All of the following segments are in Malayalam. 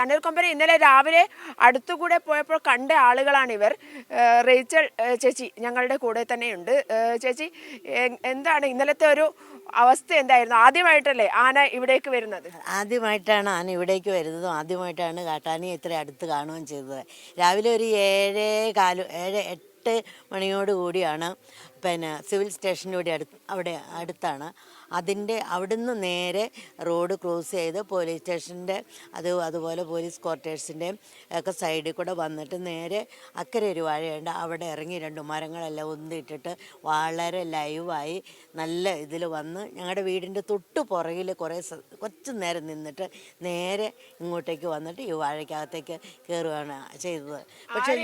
തണ്ണീർക്കൊമ്പനെ ഇന്നലെ രാവിലെ അടുത്തുകൂടെ പോയപ്പോൾ കണ്ട ആളുകളാണ് ഇവർ റേച്ചൽ ചേച്ചി ഞങ്ങളുടെ കൂടെ തന്നെയുണ്ട്. ചേച്ചി എന്താണ് ഇന്നലത്തെ ഒരു അവസ്ഥ എന്തായിരുന്നു? ആദ്യമായിട്ടല്ലേ ആന ഇവിടേക്ക് വരുന്നത്? ആദ്യമായിട്ടാണ് ആന ഇവിടേക്ക് വരുന്നതും ആദ്യമായിട്ടാണ് കാട്ടാനിയെ ഇത്ര അടുത്ത് കാണുകയും ചെയ്തത്. രാവിലെ ഒരു ഏഴേ കാൽ ഏഴ് എട്ട് മണിയോട് കൂടിയാണ് പിന്നെ സിവിൽ സ്റ്റേഷനിലൂടെ അടുത്ത് അവിടെ അടുത്താണ്. അതിന്റെ അവിടുന്ന് നേരെ റോഡ് ക്രോസ് ചെയ്ത് പോലീസ് സ്റ്റേഷന്റെ അത് അതുപോലെ പോലീസ് ക്വാർട്ടേഴ്സിന്റെയും ഒക്കെ സൈഡിൽ കൂടെ വന്നിട്ട് നേരെ അക്കരെ ഒരു വാഴയുണ്ട്. അവിടെ ഇറങ്ങി രണ്ട് മരങ്ങളെല്ലാം ഒന്നിട്ടിട്ട് വളരെ ലൈവായി നല്ല ഇതിൽ വന്ന് ഞങ്ങളുടെ വീടിന്റെ തൊട്ട് പുറകിൽ കുറേ കുറച്ച് നേരം നിന്നിട്ട് നേരെ ഇങ്ങോട്ടേക്ക് വന്നിട്ട് ഈ വാഴയ്ക്കകത്തേക്ക് കയറുകയാണ് ചെയ്തത്. പക്ഷേ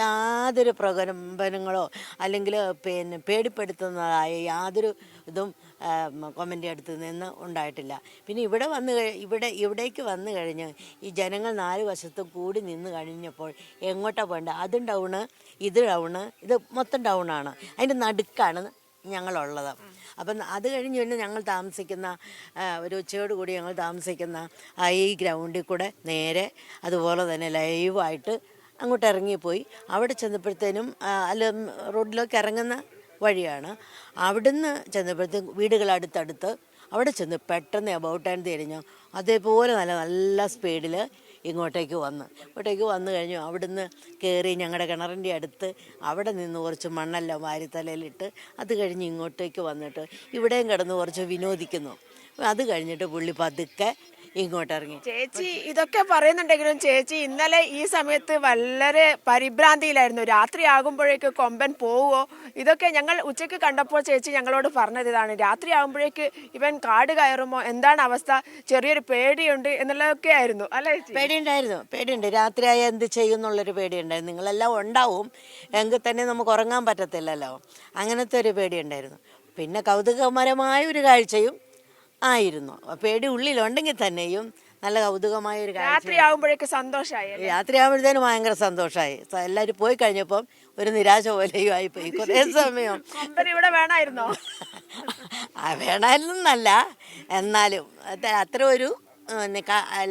യാതൊരു പ്രകമ്പനങ്ങളോ അല്ലെങ്കിൽ പിന്നെ പേടിപ്പെടുത്തുന്നതായ യാതൊരു ഇതും കൊമന്റെ അടുത്ത് നിന്ന് ഉണ്ടായിട്ടില്ല. പിന്നെ ഇവിടെ വന്ന് ഇവിടെ ഇവിടേക്ക് വന്നു കഴിഞ്ഞ് ഈ ജനങ്ങൾ നാല് വശത്തും കൂടി നിന്ന് കഴിഞ്ഞപ്പോൾ എങ്ങോട്ടാണ് പോകേണ്ടത്? അതും ഡൗണ് ഇത് ഡൗണ് ഇത് മൊത്തം ഡൗണാണ് അതിന്റെ നടുക്കാണ് ഞങ്ങളുള്ളത്. അപ്പം അത് കഴിഞ്ഞ് പിന്നെ ഞങ്ങൾ താമസിക്കുന്ന ഒരു ഉച്ചയോട് കൂടി ഞങ്ങൾ താമസിക്കുന്ന ഈ ഗ്രൗണ്ടിൽ കൂടെ നേരെ അതുപോലെ തന്നെ ലൈവായിട്ട് അങ്ങോട്ട് ഇറങ്ങിപ്പോയി അവിടെ ചെന്നപ്പോഴത്തേനും അല്ല റോഡിലേക്ക് ഇറങ്ങുന്ന വഴിയാണ്. അവിടുന്ന് ചെന്നപ്പോഴത്തേക്കും വീടുകൾ അടുത്തടുത്ത് അവിടെ ചെന്ന് പെട്ടെന്ന് അബൌട്ട് ആൻഡ് തിരിഞ്ഞു. അതേപോലെ നല്ല നല്ല സ്പീഡിൽ ഇങ്ങോട്ടേക്ക് വന്ന്. ഇങ്ങോട്ടേക്ക് വന്നു കഴിഞ്ഞു. അവിടുന്ന് കയറി ഞങ്ങളുടെ കിണറിന്റെ അടുത്ത് അവിടെ നിന്ന് കുറച്ച് മണ്ണെല്ലാം വാരി തലയിലിട്ട് അത് കഴിഞ്ഞ് ഇങ്ങോട്ടേക്ക് വന്നിട്ട് ഇവിടെയും കിടന്ന് കുറച്ച് വിനോദിക്കുന്നു. അത് കഴിഞ്ഞിട്ട് പുള്ളി പതുക്കെ ഇങ്ങോട്ട് ഇറങ്ങി ചേച്ചി ഇതൊക്കെ പറയുന്നുണ്ടെങ്കിലും ചേച്ചി ഇന്നലെ ഈ സമയത്ത് വളരെ പരിഭ്രാന്തിയിലായിരുന്നു. രാത്രി ആകുമ്പോഴേക്ക് കൊമ്പൻ പോവോ ഇതൊക്കെ ഞങ്ങൾ ഉച്ചയ്ക്ക് കണ്ടപ്പോൾ ചേച്ചി ഞങ്ങളോട് പറഞ്ഞത് ഇതാണ്. രാത്രി ആകുമ്പോഴേക്ക് ഇവൻ കാട് കയറുമോ? എന്താണ് അവസ്ഥ? ചെറിയൊരു പേടിയുണ്ട് എന്നുള്ളതൊക്കെ ആയിരുന്നു. അല്ലേ പേടിയുണ്ടായിരുന്നു. പേടിയുണ്ട്. രാത്രിയായ എന്ത് ചെയ്യും എന്നുള്ളൊരു പേടിയുണ്ടായിരുന്നു. നിങ്ങളെല്ലാം ഉണ്ടാവും. എങ്കിൽ തന്നെ നമുക്ക് ഉറങ്ങാൻ പറ്റത്തില്ലല്ലോ. അങ്ങനത്തെ ഒരു പേടിയുണ്ടായിരുന്നു. പിന്നെ കൗതുകമരമായ ഒരു കാഴ്ചയും ആയിരുന്നു. പേടി ഉള്ളിലുണ്ടെങ്കിൽ തന്നെയും നല്ല കൗതുകമായ ഒരു രാത്രിയാകുമ്പോഴേക്ക് സന്തോഷമായി രാത്രിയാകുമ്പോഴത്തേനും ഭയങ്കര സന്തോഷമായി എല്ലാവരും പോയി കഴിഞ്ഞപ്പം ഒരു നിരാശ പോലെയും ആയിപ്പോയി കുറേ സമയം. ഇവിടെ വേണമായിരുന്നോ? വേണമായിരുന്നല്ല. എന്നാലും അത്ര ഒരു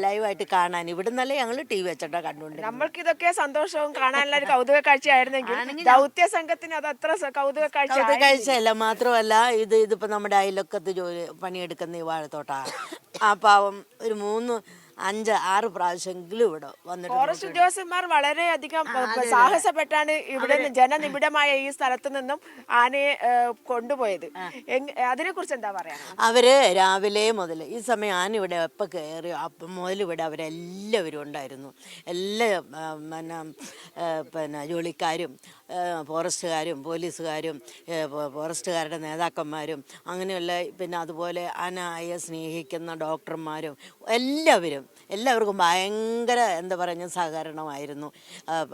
ലൈവായിട്ട് കാണാൻ. ഇവിടുന്നല്ലേ ഞങ്ങൾ ടി വി വെച്ചിട്ടാ കണ്ടുകൊണ്ട് നമ്മൾക്ക് ഇതൊക്കെ സന്തോഷവും കാണാനുള്ള ഒരു കൗതുക കാഴ്ചയായിരുന്നെങ്കിൽ ദൗത്യ സംഘത്തിന് അത് അത്ര കൗതുക കാഴ്ച കൗതുക കാഴ്ചയല്ല മാത്രമല്ല ഇത് ഇതിപ്പോ നമ്മുടെ അയലൊക്കത്ത് ജോലി പണിയെടുക്കുന്ന ഈ വാഴത്തോട്ടാണ്. ആ പാവം ഒരു മൂന്ന് അഞ്ച് ആറ് പ്രാവശ്യമെങ്കിലും ഇവിടെ വന്നിട്ട് ഫോറസ്റ്റ് ഉദ്യോഗസ്ഥന്മാർ വളരെയധികം സാഹസപ്പെട്ടാണ് ഇവിടെ നിന്ന് ജനനിബിഡമായ ഈ സ്ഥലത്ത് നിന്നും ആനയെ കൊണ്ടുപോയത്. അതിനെ കുറിച്ച് എന്താ പറയാ? അവർ രാവിലെ മുതൽ ഈ സമയം ആന ഇവിടെ എപ്പോൾ കയറി അപ്പം മുതൽ ഇവിടെ അവരെല്ലാവരും ഉണ്ടായിരുന്നു. എല്ലാ പിന്നെ പിന്നെ ജോലിക്കാരും ഫോറസ്റ്റുകാരും പോലീസുകാരും ഫോറസ്റ്റുകാരുടെ നേതാക്കന്മാരും അങ്ങനെയുള്ള പിന്നെ അതുപോലെ ആനയെ സ്നേഹിക്കുന്ന ഡോക്ടർമാരും എല്ലാവരും എല്ലാവർക്കും ഭയങ്കര എന്താ പറയുക സഹകരണമായിരുന്നു.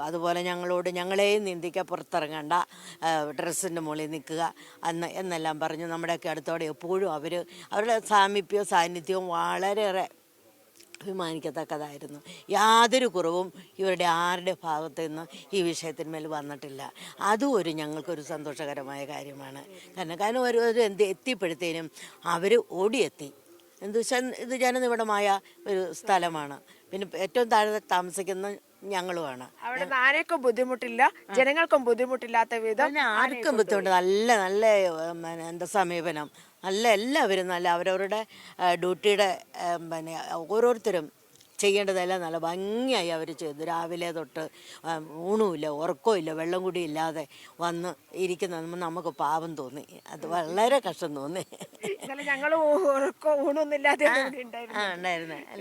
അതുപോലെ ഞങ്ങളോട് ഞങ്ങളെയും നിന്ദിക്കാൻ പുറത്തിറങ്ങണ്ട ഡ്രസ്സിന്റെ മുകളിൽ നിൽക്കുക അന്ന് എന്നെല്ലാം പറഞ്ഞു. നമ്മുടെയൊക്കെ അടുത്തോടെ എപ്പോഴും അവർ അവരുടെ സാമീപ്യവും സാന്നിധ്യവും വളരെയേറെ അഭിമാനിക്കത്തക്കതായിരുന്നു. യാതൊരു കുറവും ഇവരുടെ ആരുടെ ഭാഗത്തു നിന്ന് ഈ വിഷയത്തിന്മേൽ വന്നിട്ടില്ല. അതും ഒരു ഞങ്ങൾക്കൊരു സന്തോഷകരമായ കാര്യമാണ്. കാരണം കാരണം ഒരു എന്ത് എത്തിയപ്പോഴത്തേനും അവർ ഓടിയെത്തി. എന്ത് വെച്ചാൽ ഇത് ജനനിബിഡമായ ഒരു സ്ഥലമാണ്. പിന്നെ ഏറ്റവും താഴെ താമസിക്കുന്ന ഞങ്ങളുമാണ്. അവിടെ നിന്ന് ബുദ്ധിമുട്ടില്ല ജനങ്ങൾക്കും ബുദ്ധിമുട്ടില്ലാത്ത വിധം ആർക്കും ബുദ്ധിമുട്ട്. നല്ല നല്ല എന്താ സമീപനം. നല്ല എല്ലാവരും നല്ല അവരവരുടെ ഡ്യൂട്ടിയുടെ പിന്നെ ഓരോരുത്തരും ചെയ്യേണ്ടതെല്ലാം നല്ല ഭംഗിയായി അവർ ചെയ്തു. രാവിലെ തൊട്ട് ഊണുമില്ല ഉറക്കമില്ല വെള്ളം കൂടി ഇല്ലാതെ വന്ന് ഇരിക്കുന്ന നമുക്ക് പാപം തോന്നി. അത് വളരെ കഷ്ടം തോന്നി. ഞങ്ങൾ ഉറക്കോ ഊണൊന്നും ഇല്ലാതെ ഉണ്ടായിരുന്നു.